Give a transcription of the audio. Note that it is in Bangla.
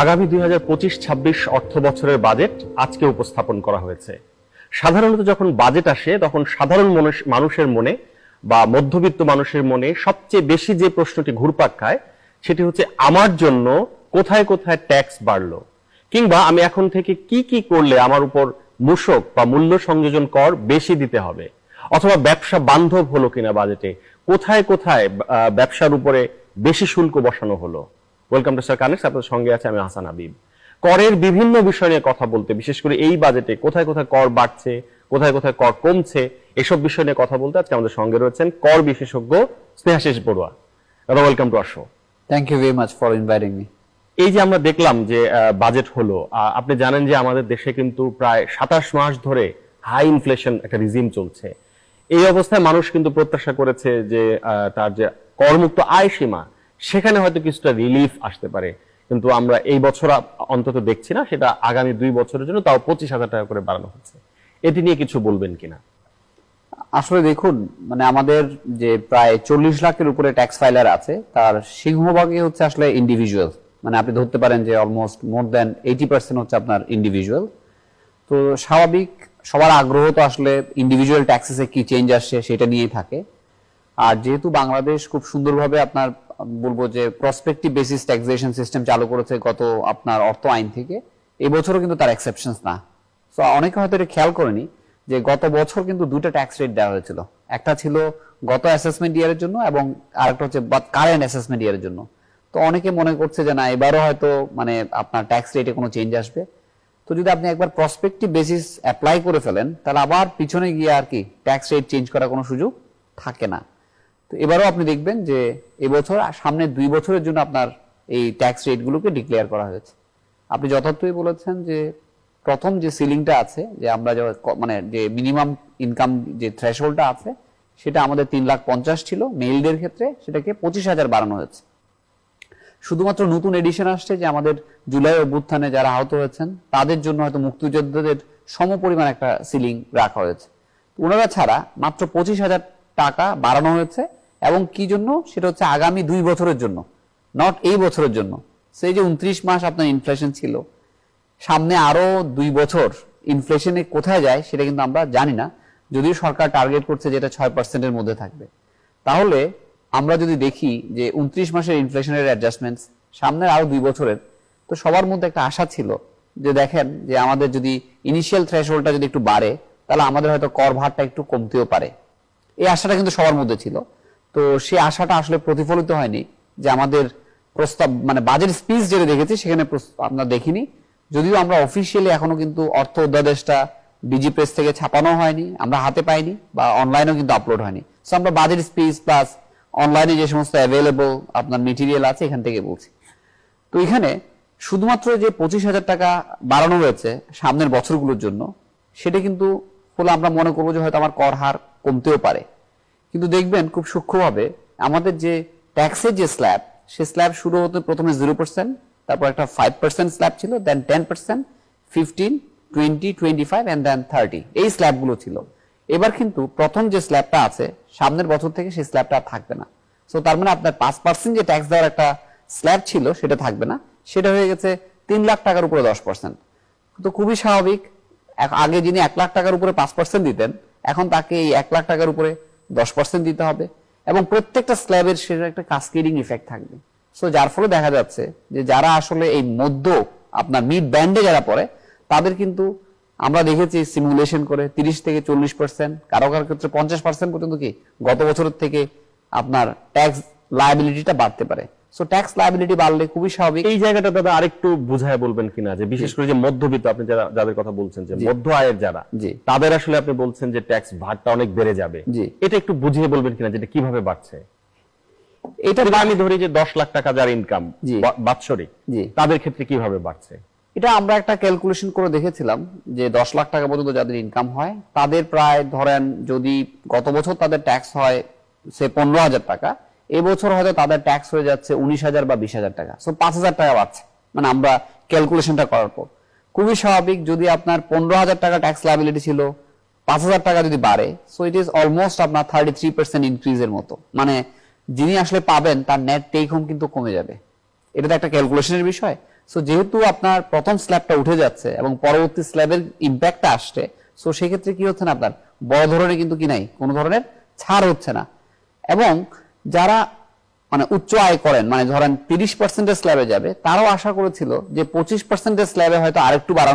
আগামী দুই হাজার পঁচিশ, ছাব্বিশ অর্থ বছরের বাজেট আজকে উপস্থাপন করা হয়েছে। সাধারণত যখন বাজেট আসে, তখন সাধারণ মানুষের মনে বা মধ্যবিত্ত মানুষের মনে সবচেয়ে বেশি যে প্রশ্নটি ঘুরপাক খায়, সেটি হচ্ছে, আমার জন্য কোথায় কোথায় ট্যাক্স বাড়লো? কিংবা, আমি এখন থেকে কি কি করলে আমার উপর মূসক বা মূল্য সংযোজন কর বেশি দিতে হবে? অথবা, ব্যবসা বান্ধব হলো কিনা বাজেটে? কোথায় কোথায় ব্যবসার উপরে বেশি শুল্ক বসানো হলো? ওয়েলকাম টু স্যার কানেক্ট আপনাদের সঙ্গে আছে আমি হাসান হাবিব। করের বিভিন্ন বিষয় নিয়ে কথা বলতে বিশেষ করে এই বাজেটে কোথায় কোথায় কর বাড়ছে কোথায় কোথায় কর কমছে এসব বিষয় নিয়ে কথা বলতে আজকে আমাদের সঙ্গে রয়েছেন কর বিশেষজ্ঞ স্নেহাশিস বড়ুয়া। দাদা welcome to our show Thank you very much for inviting me. এই যে আমরা দেখলাম যে বাজেট হলো আপনি জানেন যে আমাদের দেশে কিন্তু প্রায় সাতাশ মাস ধরে হাই ইনফ্লেশন একটা রিজিম চলছে। এই অবস্থায় মানুষ কিন্তু প্রত্যাশা করেছে যে তার যে করমুক্ত আয় সীমা সেখানে হয়তো কিছুটা রিলিফ আসতে পারে। কিন্তু আমরা এই বছর অন্তত দেখছি না, সেটা আগামী দুই বছরের জন্য তাও পঁচিশ হাজার টাকা করে বাড়ানো হচ্ছে। এটি নিয়ে কিছু বলবেন কিনা? আসলে দেখুন মানে আমাদের যে প্রায় চল্লিশ লাখের উপরে ট্যাক্স ফাইলার আছে, তার সিংহভাগই হচ্ছে আসলে ইন্ডিভিজুয়াল মানে আপনি ধরতে পারেন যে অলমোস্ট মোর দেন এইটি পার্সেন্ট হচ্ছে আপনার ইন্ডিভিজুয়াল তো স্বাভাবিক, সবার আগ্রহ তো আসলে ইন্ডিভিজুয়াল ট্যাক্সেসে কি চেঞ্জ আসছে সেটা নিয়েই থাকে। আর যেহেতু বাংলাদেশ খুব সুন্দরভাবে আপনার বলব যে প্রসপেক্টিভ বেসিস ট্যাক্সেশন সিস্টেম চালু করেছে গত আপনার অর্থ আইন থেকে এবছরও কিন্তু তার এক্সেপশনস না। সো অনেকে হয়তো এটা খেয়াল করেনি যে গত বছর কিন্তু দুটো ট্যাক্স রেট দেওয়া হয়েছিল। একটা ছিল গত অ্যাসেসমেন্ট ইয়ারের জন্য এবং আরেকটা হচ্ছে কারেন্ট অ্যাসেসমেন্ট ইয়ারের জন্য। তো অনেকে মনে করছে যে না, এবারও হয়তো মানে আপনার ট্যাক্স রেটে কোনো চেঞ্জ আসবে। তো যদি আপনি একবার প্রসপেক্টিভ বেসিস অ্যাপ্লাই করে ফেলেন, তাহলে আবার পিছনে গিয়ে আর কি ট্যাক্স রেট চেঞ্জ করার কোনো সুযোগ থাকে না। তো এবারও আপনি দেখবেন যে এবছর আর সামনে দুই বছরের জন্য আপনার এই ট্যাক্স রেটগুলোকে ডিক্লেয়ার করা হয়েছে। আপনি যথার্থই বলেছেন যে প্রথম যে সিলিংটা আছে, যে আমরা যে মানে যে মিনিমাম ইনকাম যে থ্রেশহোল্ডটা আছে, সেটা আমাদের তিন লাখ পঞ্চাশ ছিল। মেইলদের ক্ষেত্রে সেটাকে পঁচিশ হাজার বাড়ানো হয়েছে। শুধুমাত্র নতুন এডিশন আসছে যে আমাদের জুলাই অভ্যুত্থানে যারা আহত হয়েছেন, তাদের জন্য হয়তো মুক্তিযোদ্ধাদের সমপরিমাণ একটা সিলিং রাখা হয়েছে। ওনারা ছাড়া মাত্র পঁচিশ হাজার টাকা বাড়ানো হয়েছে। এবং কি জন্য? সেটা হচ্ছে আগামী দুই বছরের জন্য নট এই বছরের জন্য। সেই যে উনত্রিশ মাস আপনার ইনফ্লেশন ছিল, সামনে আরও দুই বছর ইনফ্লেশনে কোথায় যায় সেটা কিন্তু আমরা জানি না। যদিও সরকার টার্গেট করছে যেটা ছয় পার্সেন্টের মধ্যে থাকবে। তাহলে আমরা যদি দেখি যে উনত্রিশ মাসের ইনফ্লেশনের অ্যাডজাস্টমেন্ট সামনের আরও দুই বছরের, তো সবার মধ্যে একটা আশা ছিল যে দেখেন যে আমাদের যদি ইনিশিয়াল থ্রেশহোল্ডটা যদি একটু বাড়ে, তাহলে আমাদের হয়তো কর ভারটা একটু কমতেও পারে। এই আশাটা কিন্তু সবার মধ্যে ছিল। তো সেই আশাটা আসলে প্রতিফলিত হয়নি যে আমাদের প্রস্তাব মানে বাজেট স্পিচ যেটা দেখেছি সেখানে আমরা দেখিনি। যদিও আমরা অফিসিয়ালি এখনও কিন্তু অর্থ অধ্যাদেশটা ডিজি প্রেস থেকে ছাপানো হয়নি, আমরা হাতে পাইনি বা অনলাইনেও কিন্তু আপলোড হয়নি। সো আমরা বাজেট স্পিচ প্লাস অনলাইনে যে সমস্ত অ্যাভেলেবল আপনার মেটেরিয়াল আছে এখান থেকে বলছি। তো এখানে শুধুমাত্র যে পঁচিশ হাজার টাকা বাড়ানো হয়েছে সামনের বছরগুলোর জন্য, সেটা কিন্তু হলে আমরা মনে করব যে হয়তো আমার কর হার কমতেও পারে। কিন্তু দেখবেন খুব সূক্ষ্মভাবে আমাদের যে ট্যাক্সের যে স্ল্যাব সে স্ল্যাব শুরু হতে প্রথমে জিরো পার্সেন্ট তারপর একটা ফাইভ পার্সেন্ট স্ল্যাব ছিল then ten percent fifteen twenty twenty five and then thirty এই স্ল্যাবগুলো ছিল। এবার কিন্তু প্রথম যে স্ল্যাবটা আছে, সামনের বছর থেকে সেই স্ল্যাবটা থাকবে না। সো তার মানে আপনার পাঁচ পার্সেন্ট যে ট্যাক্স দেওয়ার একটা স্ল্যাব ছিল, সেটা থাকবে না। সেটা হয়ে গেছে তিন লাখ টাকার উপরে দশ পার্সেন্ট তো খুবই স্বাভাবিক। আগে যিনি এক লাখ টাকার উপরে পাঁচ পার্সেন্ট দিতেন, এখন তাকে এই এক লাখ টাকার উপরে দশ পার্সেন্ট দিতে হবে এবং প্রত্যেকটা স্ল্যাবের সেটা একটা কাস্কেডিং ইফেক্ট থাকবে। সো যার ফলে দেখা যাচ্ছে যে যারা আসলে এই মধ্য আপনার মিড ব্যান্ডে যারা পড়ে, তাদের কিন্তু আমরা দেখেছি সিমুলেশন করে তিরিশ থেকে চল্লিশ পার্সেন্ট কারও কারও ক্ষেত্রে পঞ্চাশ পার্সেন্ট পর্যন্ত কি গত বছরের থেকে আপনার ট্যাক্স লায়াবিলিটিটা বাড়তে পারে। সো ট্যাক্স লায়াবিলিটি বাড়লে খুবই স্বাভাবিক। এই জায়গাটা দাদা আরেকটু বুঝায় বলবেন কিনা যে বিশেষ করে যে মধ্যবিত্ত আপনি যারা যাদের কথা বলছেন যে মধ্য আয়ের যারা তাদের আসলে আপনি বলছেন যে ট্যাক্স ভারটা অনেক বেড়ে যাবে। এটা একটু বুঝিয়ে বলবেন কিনা যেটা কীভাবে বাড়ছে? এটা আমি ধরি যে দশ লাখ টাকা যার ইনকাম বাৎসরিক জি। তাদের ক্ষেত্রে কীভাবে বাড়ছে? এটা আমরা একটা ক্যালকুলেশন করে দেখেছিলাম যে দশ লাখ টাকা পর্যন্ত যাদের ইনকাম হয় তাদের প্রায় ধরেন যদি গত বছর তাদের ট্যাক্স হয় সে পনেরো হাজার টাকা এবছর হয়তো তাদের ট্যাক্স হয়ে যাচ্ছে উনিশ হাজার বা বিশ হাজার টাকা। সো পাঁচ হাজার টাকা বাড়ছে। মানে আমরা ক্যালকুলেশনটা করার পর। খুবই স্বাভাবিক, যদি আপনার পনেরো হাজার টাকা ট্যাক্স লাইবিলিটি ছিল, পাঁচ হাজার টাকা যদি বাড়ে সো ইট ইজ অলমোস্ট আপনার থার্টি থ্রি পার্সেন্ট ইনক্রিজের মতো। মানে যিনি আসলে পাবেন, তার নেট টেক হোম কিন্তু কমে যাবে। এটা তো একটা ক্যালকুলেশনের বিষয়। সো যেহেতু আপনার প্রথম স্ল্যাবটা উঠে যাচ্ছে এবং পরবর্তী স্ল্যাবের ইম্প্যাক্টটা আসছে সো সেক্ষেত্রে কি হচ্ছে না আপনার? বড় ধরনের কিন্তু কি নাই? কোনো ধরনের ছাড় হচ্ছে না। এবং যারা মানে উচ্চ আয় করেন মানে ধরেন তিরিশ পার্সেন্টের স্ল্যাবে যাবে, তারাও আশা করেছিল যে পঁচিশ পার্সেন্টের স্ল্যাবে হয়তো আরেকটু বাড়ানো